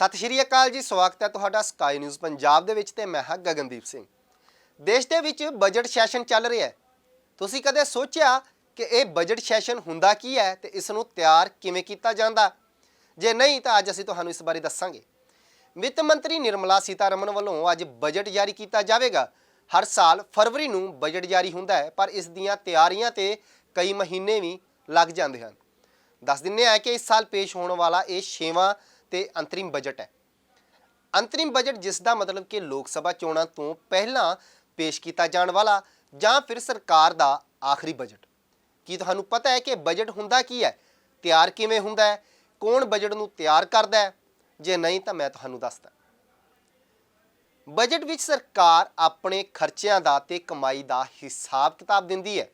ਸਤਿ ਸ਼੍ਰੀ ਅਕਾਲ ਜੀ, ਸਵਾਗਤ ਹੈ ਤੁਹਾਡਾ ਸਕਾਈ ਨਿਊਜ਼ ਪੰਜਾਬ ਦੇ ਵਿੱਚ ਤੇ ਮੈਂ ਹਾਂ ਗਗਨਦੀਪ ਸਿੰਘ। ਦੇਸ਼ ਦੇ ਵਿੱਚ ਬਜਟ ਸੈਸ਼ਨ ਚੱਲ ਰਿਹਾ ਹੈ। ਤੁਸੀਂ ਕਦੇ ਸੋਚਿਆ ਕਿ ਇਹ ਬਜਟ ਸੈਸ਼ਨ ਹੁੰਦਾ ਕੀ ਹੈ ਤੇ ਇਸ ਨੂੰ ਤਿਆਰ ਕਿਵੇਂ ਕੀਤਾ ਜਾਂਦਾ? ਜੇ ਨਹੀਂ, ਤਾਂ ਅੱਜ ਅਸੀਂ ਤੁਹਾਨੂੰ ਇਸ ਬਾਰੇ ਦੱਸਾਂਗੇ। ਵਿੱਤ ਮੰਤਰੀ ਨਿਰਮਲਾ ਸੀਤਾਰਮਨ ਵੱਲੋਂ ਅੱਜ ਬਜਟ ਜਾਰੀ ਕੀਤਾ ਜਾਵੇਗਾ। ਹਰ ਸਾਲ ਫਰਵਰੀ ਨੂੰ ਬਜਟ ਜਾਰੀ ਹੁੰਦਾ ਹੈ, ਪਰ ਇਸ ਦੀਆਂ ਤਿਆਰੀਆਂ ਤੇ ਕਈ ਮਹੀਨੇ ਵੀ ਲੱਗ ਜਾਂਦੇ ਹਨ। ਦੱਸ ਦਿੰਨੇ ਆ ਕਿ ਇਸ ਸਾਲ ਪੇਸ਼ ਹੋਣ ਵਾਲਾ ਇਹ ਛੇਵਾਂ ਤੇ ਅੰਤਰਿਮ ਬਜਟ ਹੈ। ਅੰਤਰਿਮ ਬਜਟ ਜਿਸ ਦਾ ਮਤਲਬ ਕਿ ਲੋਕ ਸਭਾ ਚੋਣਾਂ ਤੋਂ ਪਹਿਲਾਂ ਪੇਸ਼ ਕੀਤਾ ਜਾਣ ਵਾਲਾ ਜਾਂ ਫਿਰ ਸਰਕਾਰ ਦਾ ਆਖਰੀ ਬਜਟ। ਕੀ ਤੁਹਾਨੂੰ ਪਤਾ ਹੈ ਕਿ ਬਜਟ ਹੁੰਦਾ ਕੀ ਹੈ? ਤਿਆਰ ਕਿਵੇਂ ਹੁੰਦਾ ਹੈ? ਕੌਣ ਬਜਟ ਨੂੰ ਤਿਆਰ ਕਰਦਾ ਹੈ? ਜੇ ਨਹੀਂ ਤਾਂ ਮੈਂ ਤੁਹਾਨੂੰ ਦੱਸਦਾ। ਬਜਟ ਵਿੱਚ ਸਰਕਾਰ ਆਪਣੇ ਖਰਚਿਆਂ ਦਾ ਤੇ ਕਮਾਈ ਦਾ ਹਿਸਾਬ ਕਿਤਾਬ ਦਿੰਦੀ ਹੈ।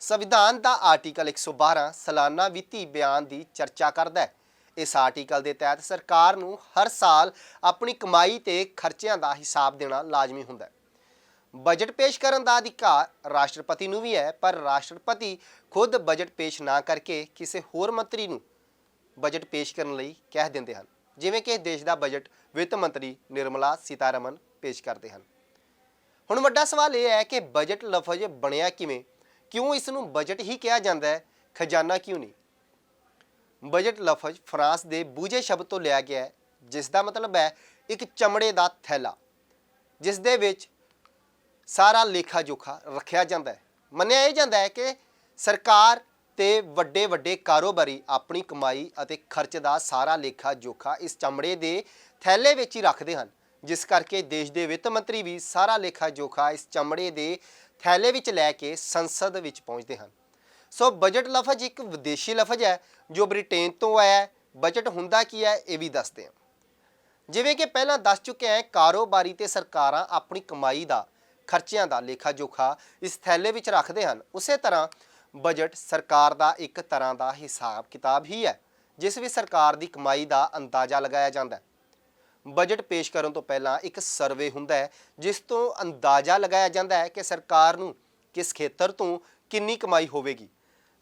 ਸੰਵਿਧਾਨ ਦਾ ਆਰਟੀਕਲ 112 ਸਾਲਾਨਾ ਵਿੱਤੀ ਬਿਆਨ ਦੀ ਚਰਚਾ ਕਰਦਾ ਹੈ। ਇਸ ਆਰਟੀਕਲ ਦੇ ਤਹਿਤ ਸਰਕਾਰ ਨੂੰ ਹਰ ਸਾਲ ਆਪਣੀ ਕਮਾਈ ਤੇ ਖਰਚਿਆਂ ਦਾ ਹਿਸਾਬ ਦੇਣਾ ਲਾਜ਼ਮੀ ਹੁੰਦਾ ਹੈ। ਬਜਟ ਪੇਸ਼ ਕਰਨ ਦਾ ਅਧਿਕਾਰ ਰਾਸ਼ਟਰਪਤੀ ਨੂੰ ਵੀ ਹੈ, ਪਰ ਰਾਸ਼ਟਰਪਤੀ ਖੁਦ ਬਜਟ ਪੇਸ਼ ਨਾ ਕਰਕੇ ਕਿਸੇ ਹੋਰ ਮੰਤਰੀ ਨੂੰ ਬਜਟ ਪੇਸ਼ ਕਰਨ ਲਈ ਕਹਿ ਦਿੰਦੇ ਹਨ। ਜਿਵੇਂ ਕਿ ਦੇਸ਼ ਦਾ ਬਜਟ ਵਿੱਤ ਮੰਤਰੀ ਨਿਰਮਲਾ ਸੀਤਾਰਮਨ ਪੇਸ਼ ਕਰਦੇ ਹਨ। ਹੁਣ ਵੱਡਾ ਸਵਾਲ ਇਹ ਹੈ ਕਿ ਬਜਟ ਲਫ਼ਜ਼ ਬਣਿਆ ਕਿਵੇਂ? ਕਿਉਂ ਇਸ ਨੂੰ ਬਜਟ ਹੀ ਕਿਹਾ ਜਾਂਦਾ ਹੈ? ਖਜ਼ਾਨਾ ਕਿਉਂ ਨਹੀਂ? ਬਜਟ ਲਫ਼ਜ਼ ਫਰਾਂਸ ਦੇ ਬੂਝੇ ਸ਼ਬਦ ਤੋਂ ਲਿਆ ਗਿਆ ਹੈ ਜਿਸ ਦਾ ਮਤਲਬ ਹੈ ਇੱਕ ਚਮੜੇ ਦਾ ਥੈਲਾ ਜਿਸ ਦੇ ਵਿੱਚ ਸਾਰਾ ਲੇਖਾ ਜੋਖਾ ਰੱਖਿਆ ਜਾਂਦਾ ਹੈ। ਮੰਨਿਆ ਇਹ ਜਾਂਦਾ ਹੈ ਕਿ ਸਰਕਾਰ ਤੇ ਵੱਡੇ ਵੱਡੇ ਕਾਰੋਬਾਰੀ ਆਪਣੀ ਕਮਾਈ ਅਤੇ ਖਰਚ ਦਾ ਸਾਰਾ ਲੇਖਾ ਜੋਖਾ ਇਸ ਚਮੜੇ ਦੇ ਥੈਲੇ ਵਿੱਚ ਹੀ ਰੱਖਦੇ ਹਨ। ਜਿਸ ਕਰਕੇ ਦੇਸ਼ ਦੇ ਵਿੱਤ ਮੰਤਰੀ ਵੀ ਸਾਰਾ ਲੇਖਾ ਜੋਖਾ ਇਸ ਚਮੜੇ ਦੇ ਥੈਲੇ ਵਿੱਚ ਲੈ ਕੇ ਸੰਸਦ ਵਿੱਚ ਪਹੁੰਚਦੇ ਹਨ। ਸੋ ਬਜਟ ਲਫ਼ਜ਼ ਇੱਕ ਵਿਦੇਸ਼ੀ ਲਫ਼ਜ਼ ਹੈ, ਜੋ ਬ੍ਰਿਟੇਨ ਤੋਂ ਆਇਆ ਹੈ। ਬਜਟ ਹੁੰਦਾ ਕੀ ਹੈ, ਇਹ ਵੀ ਦੱਸਦੇ ਹਾਂ। ਜਿਵੇਂ ਕਿ ਪਹਿਲਾਂ ਦੱਸ ਚੁੱਕੇ ਹਾਂ, ਕਾਰੋਬਾਰੀ ਤੇ ਸਰਕਾਰਾਂ ਆਪਣੀ ਕਮਾਈ ਦਾ, ਖਰਚਿਆਂ ਦਾ ਲੇਖਾ ਜੋਖਾ ਇਸ ਥੈਲੇ ਵਿੱਚ ਰੱਖਦੇ ਹਨ। ਉਸੇ ਤਰ੍ਹਾਂ ਬਜਟ ਸਰਕਾਰ ਦਾ ਇੱਕ ਤਰ੍ਹਾਂ ਦਾ ਹਿਸਾਬ ਕਿਤਾਬ ਹੀ ਹੈ, ਜਿਸ ਵਿੱਚ ਸਰਕਾਰ ਦੀ ਕਮਾਈ ਦਾ ਅੰਦਾਜ਼ਾ ਲਗਾਇਆ ਜਾਂਦਾ ਹੈ। ਬਜਟ ਪੇਸ਼ ਕਰਨ ਤੋਂ ਪਹਿਲਾਂ ਇੱਕ ਸਰਵੇ ਹੁੰਦਾ ਹੈ, ਜਿਸ ਤੋਂ ਅੰਦਾਜ਼ਾ ਲਗਾਇਆ ਜਾਂਦਾ ਹੈ ਕਿ ਸਰਕਾਰ ਨੂੰ ਕਿਸ ਖੇਤਰ ਤੋਂ ਕਿੰਨੀ ਕਮਾਈ ਹੋਵੇਗੀ।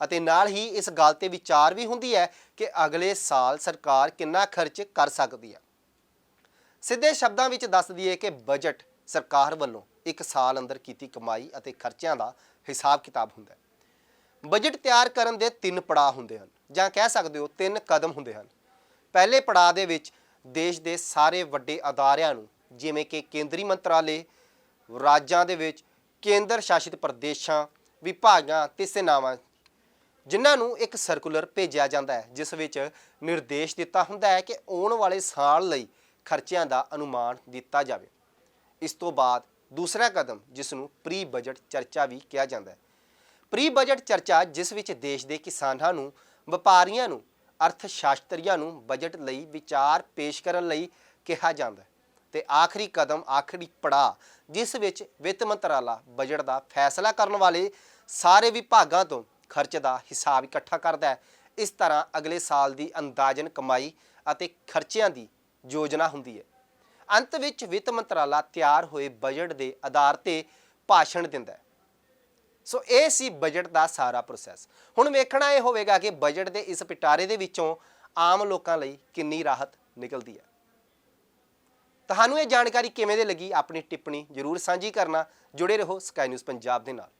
ਅਤੇ ਨਾਲ ਹੀ ਇਸ ਗੱਲ ਤੇ ਵਿਚਾਰ ਵੀ ਹੁੰਦੀ ਹੈ ਕਿ ਅਗਲੇ ਸਾਲ ਸਰਕਾਰ ਕਿੰਨਾ ਖਰਚ ਕਰ ਸਕਦੀ ਹੈ। ਸਿੱਧੇ ਸ਼ਬਦਾਂ ਵਿੱਚ ਦੱਸ ਦਈਏ ਕਿ ਬਜਟ ਸਰਕਾਰ ਵੱਲੋਂ ਇੱਕ ਸਾਲ ਅੰਦਰ ਕੀਤੀ ਕਮਾਈ ਅਤੇ ਖਰਚਿਆਂ ਦਾ ਹਿਸਾਬ ਕਿਤਾਬ ਹੁੰਦਾ ਹੈ। ਬਜਟ ਤਿਆਰ ਕਰਨ ਦੇ ਤਿੰਨ ਪੜਾਅ ਹੁੰਦੇ ਹਨ ਜਾਂ ਕਹਿ ਸਕਦੇ ਹੋ ਤਿੰਨ ਕਦਮ ਹੁੰਦੇ ਹਨ। ਪਹਿਲੇ ਪੜਾਅ ਦੇ ਵਿੱਚ ਦੇਸ਼ ਦੇ ਸਾਰੇ ਵੱਡੇ ਅਦਾਰਿਆਂ ਨੂੰ ਜਿਵੇਂ ਕਿ ਕੇਂਦਰੀ ਮੰਤਰਾਲੇ, ਰਾਜਾਂ ਦੇ ਵਿੱਚ ਕੇਂਦਰ ਸ਼ਾਸਿਤ ਪ੍ਰਦੇਸ਼ਾਂ, ਵਿਭਾਗਾਂ ਤੇ ਸੇਨਾਵਾਂ ਜਿਨ੍ਹਾਂ ਨੂੰ ਇੱਕ ਸਰਕੂਲਰ ਭੇਜਿਆ ਜਾਂਦਾ ਹੈ, ਜਿਸ ਵਿੱਚ ਨਿਰਦੇਸ਼ ਦਿੱਤਾ ਹੁੰਦਾ ਹੈ ਕਿ ਆਉਣ ਵਾਲੇ ਸਾਲ ਲਈ ਖਰਚਿਆਂ ਦਾ ਅਨੁਮਾਨ ਦਿੱਤਾ ਜਾਵੇ। ਇਸ ਤੋਂ ਬਾਅਦ ਦੂਸਰਾ ਕਦਮ, ਜਿਸ ਨੂੰ ਪ੍ਰੀ ਬਜਟ ਚਰਚਾ ਵੀ ਕਿਹਾ ਜਾਂਦਾ ਹੈ। ਪ੍ਰੀ ਬਜਟ ਚਰਚਾ, ਜਿਸ ਵਿੱਚ ਦੇਸ਼ ਦੇ ਕਿਸਾਨਾਂ ਨੂੰ, ਵਪਾਰੀਆਂ ਨੂੰ ਅਰਥ ਸ਼ਾਸਤਰੀਆਂ ਨੂੰ ਬਜਟ ਲਈ ਵਿਚਾਰ ਪੇਸ਼ ਕਰਨ ਲਈ ਕਿਹਾ ਜਾਂਦਾ ਹੈ। ਤੇ ਆਖਰੀ ਕਦਮ, ਆਖਰੀ ਪੜਾ ਜਿਸ ਵਿੱਚ ਵਿੱਤ ਮੰਤਰਾਲਾ ਬਜਟ ਦਾ ਫੈਸਲਾ ਕਰਨ ਵਾਲੇ ਸਾਰੇ ਵਿਭਾਗਾਂ ਤੋਂ ਖਰਚ ਦਾ ਹਿਸਾਬ ਇਕੱਠਾ ਕਰਦਾ ਹੈ। ਇਸ ਤਰ੍ਹਾਂ ਅਗਲੇ ਸਾਲ ਦੀ ਅੰਦਾਜ਼ਨ ਕਮਾਈ ਅਤੇ ਖਰਚਿਆਂ ਦੀ ਯੋਜਨਾ ਹੁੰਦੀ ਹੈ। ਅੰਤ ਵਿੱਚ ਵਿੱਤ ਮੰਤਰਾਲਾ ਤਿਆਰ ਹੋਏ ਬਜਟ ਦੇ ਆਧਾਰ ਤੇ ਭਾਸ਼ਣ ਦਿੰਦਾ ਹੈ। ਸੋ ਇਹ ਸੀ ਬਜਟ ਦਾ ਸਾਰਾ ਪ੍ਰੋਸੈਸ ਹੁਣ ਵੇਖਣਾ ਇਹ ਹੋਵੇਗਾ ਕਿ ਬਜਟ ਦੇ ਇਸ ਪਿਟਾਰੇ ਦੇ ਵਿੱਚੋਂ ਆਮ ਲੋਕਾਂ ਲਈ ਕਿੰਨੀ ਰਾਹਤ ਨਿਕਲਦੀ ਹੈ। ਤੁਹਾਨੂੰ ਇਹ ਜਾਣਕਾਰੀ ਕਿਵੇਂ ਦੇ ਲੱਗੀ? ਆਪਣੀ ਟਿੱਪਣੀ ਜਰੂਰ ਸਾਂਝੀ ਕਰਨਾ। ਜੁੜੇ ਰਹੋ ਸਕਾਈ ਨਿਊਜ਼ ਪੰਜਾਬ ਦੇ ਨਾਲ।